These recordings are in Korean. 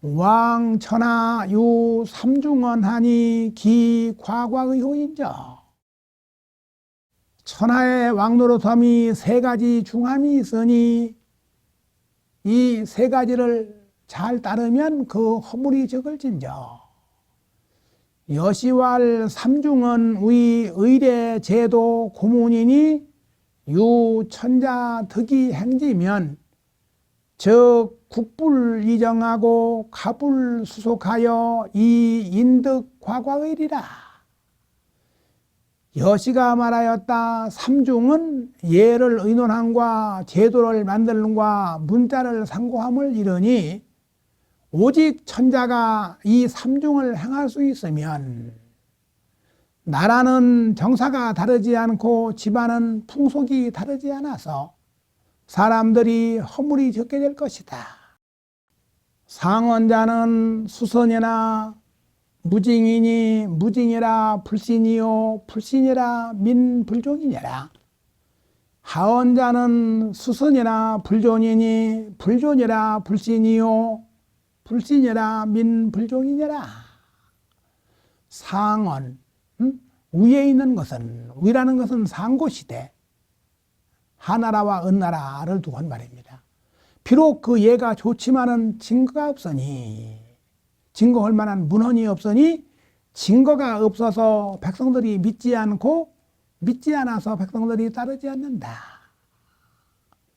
왕천하 유 삼중언하니 기 과과의호인저 천하의 왕노릇함이 세 가지 중함이 있으니 이 세 가지를 잘 따르면 그 허물이 적을진저. 여시왈 삼중은 의 의례 제도 고문이니 유 천자 득이 행지면 즉 국불 이정하고 가불 수속하여 이 인득 과과의리라. 여시가 말하였다. 삼중은 예를 의논함과 제도를 만들는과 문자를 상고함을 이르니 오직 천자가 이 삼중을 행할 수 있으면 나라는 정사가 다르지 않고 집안은 풍속이 다르지 않아서 사람들이 허물이 적게 될 것이다. 상원자는 수선이나 무징이니 무징이라 불신이요 불신이라 민불종이니라. 하원자는 수선이나 불존이니 불존이라 불신이요 불신이라 민불종이니라. 상원 음? 위에 있는 것은 위라는 것은 상고시대 하나라와 은나라를 두고 한 말입니다. 비록 그 예가 좋지만은 증거가 없으니 증거할 만한 문헌이 없으니 증거가 없어서 백성들이 믿지 않고 믿지 않아서 백성들이 따르지 않는다.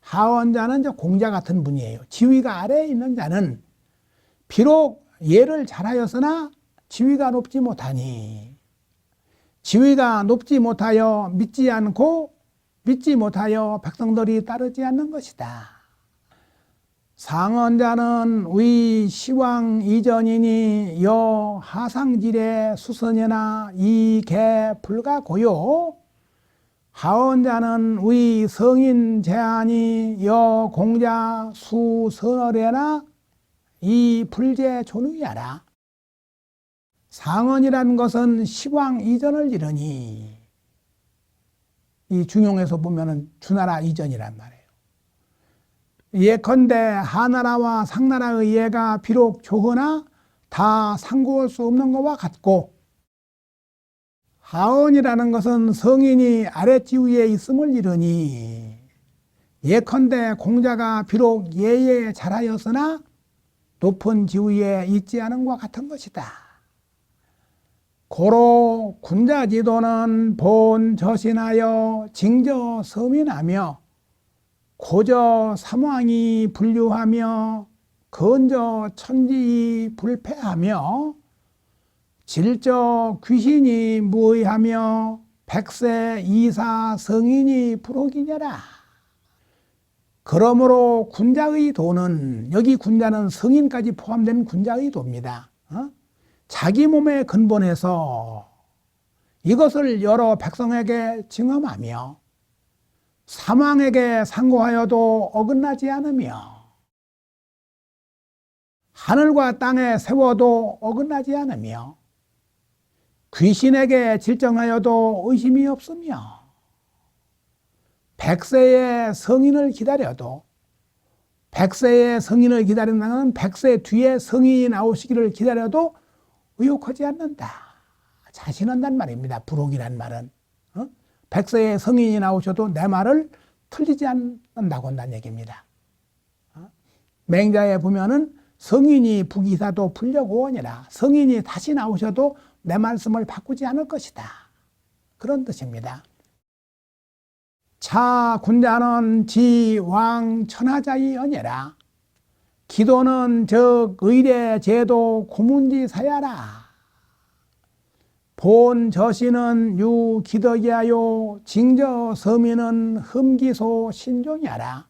하원자는 저 공자 같은 분이에요. 지위가 아래에 있는 자는 비록 예를 잘하였으나 지위가 높지 못하니 지위가 높지 못하여 믿지 않고 믿지 못하여 백성들이 따르지 않는 것이다. 상언자는 위 시왕 이전이니 여 하상질의 수선이나 이개 불가고요. 하원자는 위 성인 제한이 여 공자 수선어래나 이 불제 존의하라. 상언이라는 것은 시왕 이전을 이르니 이 중용에서 보면은 주나라 이전이란 말이에요. 예컨대 하나라와 상나라의 예가 비록 좋으나 다 상고할 수 없는 것과 같고 하원이라는 것은 성인이 아랫지위에 있음을 이르니 예컨대 공자가 비록 예에 잘하였으나 높은 지위에 있지 않은 것과 같은 것이다. 고로 군자지도는 본 저신하여 징저 서민하며 고저 삼왕이 분류하며 건저 천지 불패하며 질저 귀신이 무의하며 백세 이사 성인이 부록이냐라. 그러므로 군자의 도는 여기 군자는 성인까지 포함된 군자의 도입니다. 어? 자기 몸에 근본해서 이것을 여러 백성에게 증험하며 사망에게 상고하여도 어긋나지 않으며 하늘과 땅에 세워도 어긋나지 않으며 귀신에게 질정하여도 의심이 없으며 백세의 성인을 기다려도 백세의 성인을 기다린다는 백세 뒤에 성인이 나오시기를 기다려도 의혹하지 않는다. 자신한단 말입니다. 부록이란 말은. 어? 백세의 성인이 나오셔도 내 말을 틀리지 않는다고 한다는 얘기입니다. 어? 맹자에 보면은 성인이 부기사도 불려고원이라 성인이 다시 나오셔도 내 말씀을 바꾸지 않을 것이다. 그런 뜻입니다. 차 군자는 지왕 천하자의 언예라. 기도는 적 의례 제도 고문지 사야라. 본 저시는 유 기덕이하요 징저 서민은 흠기소 신종이하라.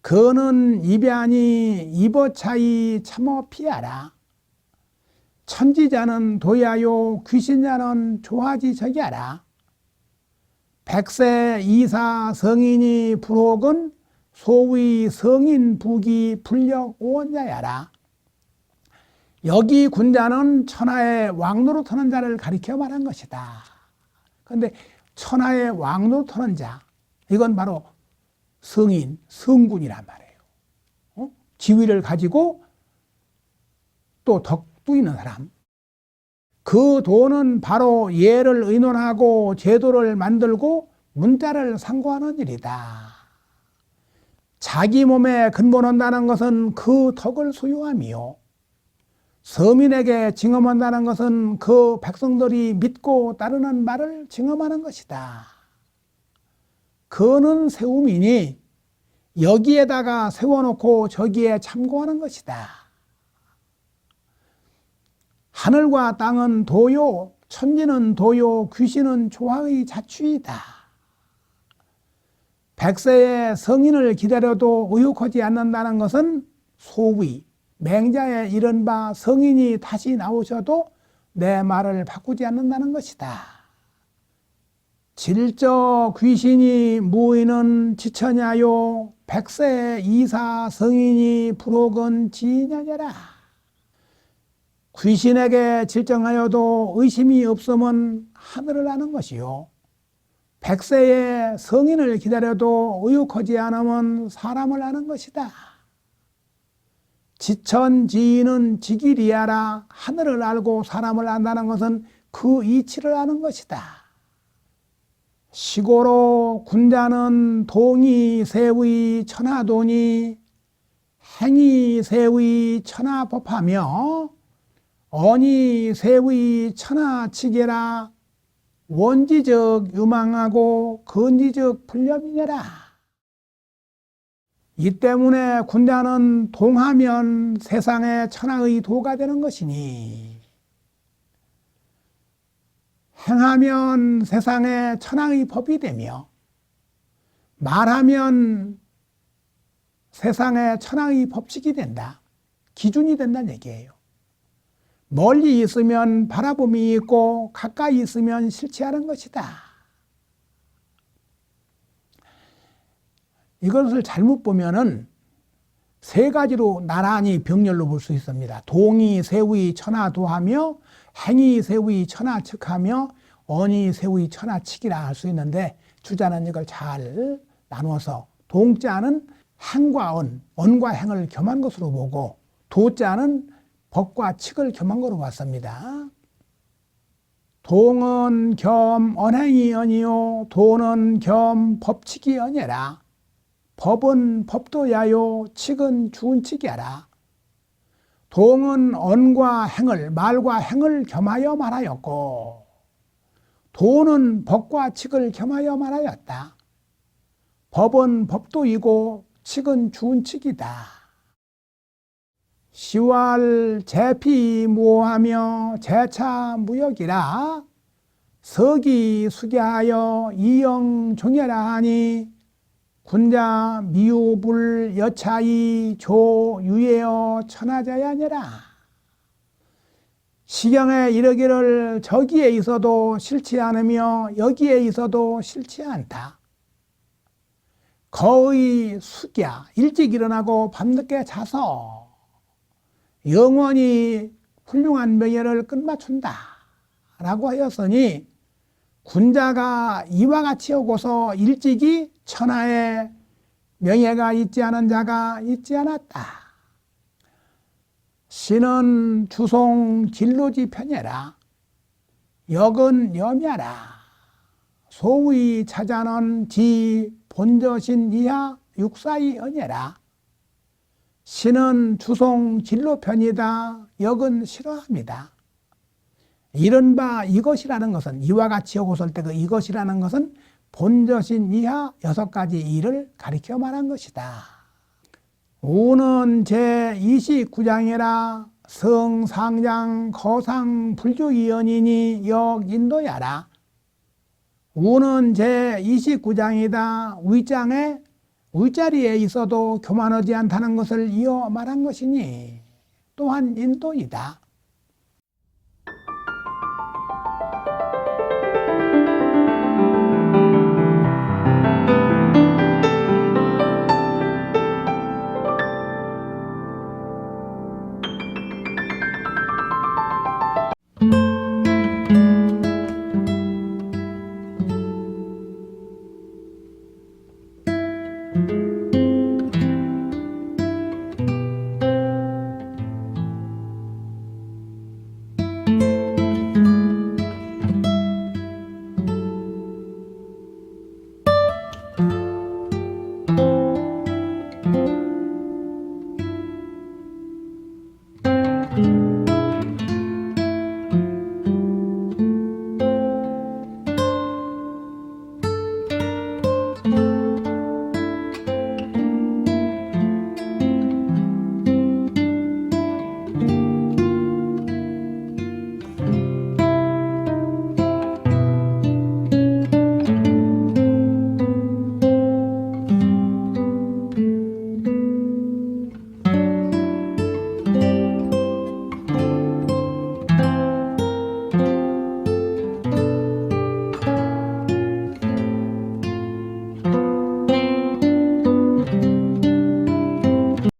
그는 입야니 입어차이 참어 피하라. 천지자는 도야요 귀신자는 조하지 저기하라. 백세 이사 성인이 불혹은 소위 성인 부기 불력 오원자야라. 여기 군자는 천하의 왕노로 터는 자를 가리켜 말한 것이다. 그런데 천하의 왕노로 터는 자, 이건 바로 성인, 성군이란 말이에요. 어? 지위를 가지고 덕도 덕도 있는 사람. 그 돈은 바로 예를 의논하고 제도를 만들고 문자를 상고하는 일이다. 자기 몸에 근본한다는 것은 그 덕을 소유함이요. 서민에게 징험한다는 것은 그 백성들이 믿고 따르는 말을 징험하는 것이다. 그는 세움이니 여기에다가 세워놓고 저기에 참고하는 것이다. 하늘과 땅은 도요, 천지는 도요, 귀신은 조화의 자취이다. 백세의 성인을 기다려도 의혹하지 않는다는 것은 소위 맹자의 이른바 성인이 다시 나오셔도 내 말을 바꾸지 않는다는 것이다. 질저 귀신이 무의는 지처냐요 백세 이사 성인이 불혹은 지냐냐라. 귀신에게 질정하여도 의심이 없으면 하늘을 아는 것이요. 백세의 성인을 기다려도 의혹하지 않으면 사람을 아는 것이다. 지천 지인은 지기리하라 하늘을 알고 사람을 안다는 것은 그 이치를 아는 것이다. 시고로 군자는 동이 세의 천하돈이 행이 세의 천하법하며 언이 세의 천하치계라 원지적 유망하고 근지적 불념이니라. 이 때문에 군자는 동하면 세상의 천하의 도가 되는 것이니 행하면 세상의 천하의 법이 되며 말하면 세상의 천하의 법칙이 된다. 기준이 된다는 얘기예요. 멀리 있으면 바라봄이 있고 가까이 있으면 실체하는 것이다. 이것을 잘못 보면은 세 가지로 나란히 병렬로 볼 수 있습니다. 동이 세의 천하 도하며 행이 세의 천하 측하며 언이 세의 천하 측이라 할 수 있는데 주자는 이걸 잘 나누어서 동자는 행과 언, 언과 행을 겸한 것으로 보고 도자는 법과 칙을 겸한 거로 봤습니다. 동은 겸 언행이 아니요 도는 겸 법칙이 아니라 법은 법도야요 칙은 주은칙이야라 동은 언과 행을 말과 행을 겸하여 말하였고 도는 법과 칙을 겸하여 말하였다. 법은 법도이고 칙은 주은칙이다. 시왈 제피 무하며 제차 무역이라 서기 수계하여 이영 종여라 하니 군자 미우불 여차이 조유예어 천하자야니라 시경에 이르기를 저기에 있어도 싫지 않으며 여기에 있어도 싫지 않다. 거의 숙야 일찍 일어나고 밤늦게 자서 영원히 훌륭한 명예를 끝마춘다. 라고 하였으니 군자가 이와 같이 오고서 일찍이 천하에 명예가 있지 않은 자가 있지 않았다. 신은 주송 진로지 편예라. 역은 염야라. 소위 찾아는 지 본저신 이하 육사의 언예라. 신은 주송 진로 편이다. 역은 싫어합니다. 이른바 이것이라는 것은 이와 같이 오고 설 때그 이것이라는 것은 본저신 이하 여섯 가지 일을 가리켜 말한 것이다. 우는 제29장이라 성상장 거상 불교이연이니 역인도야라. 우는 제29장이다. 위장에 위자리에 있어도 교만하지 않다는 것을 이어 말한 것이니 또한 인도이다.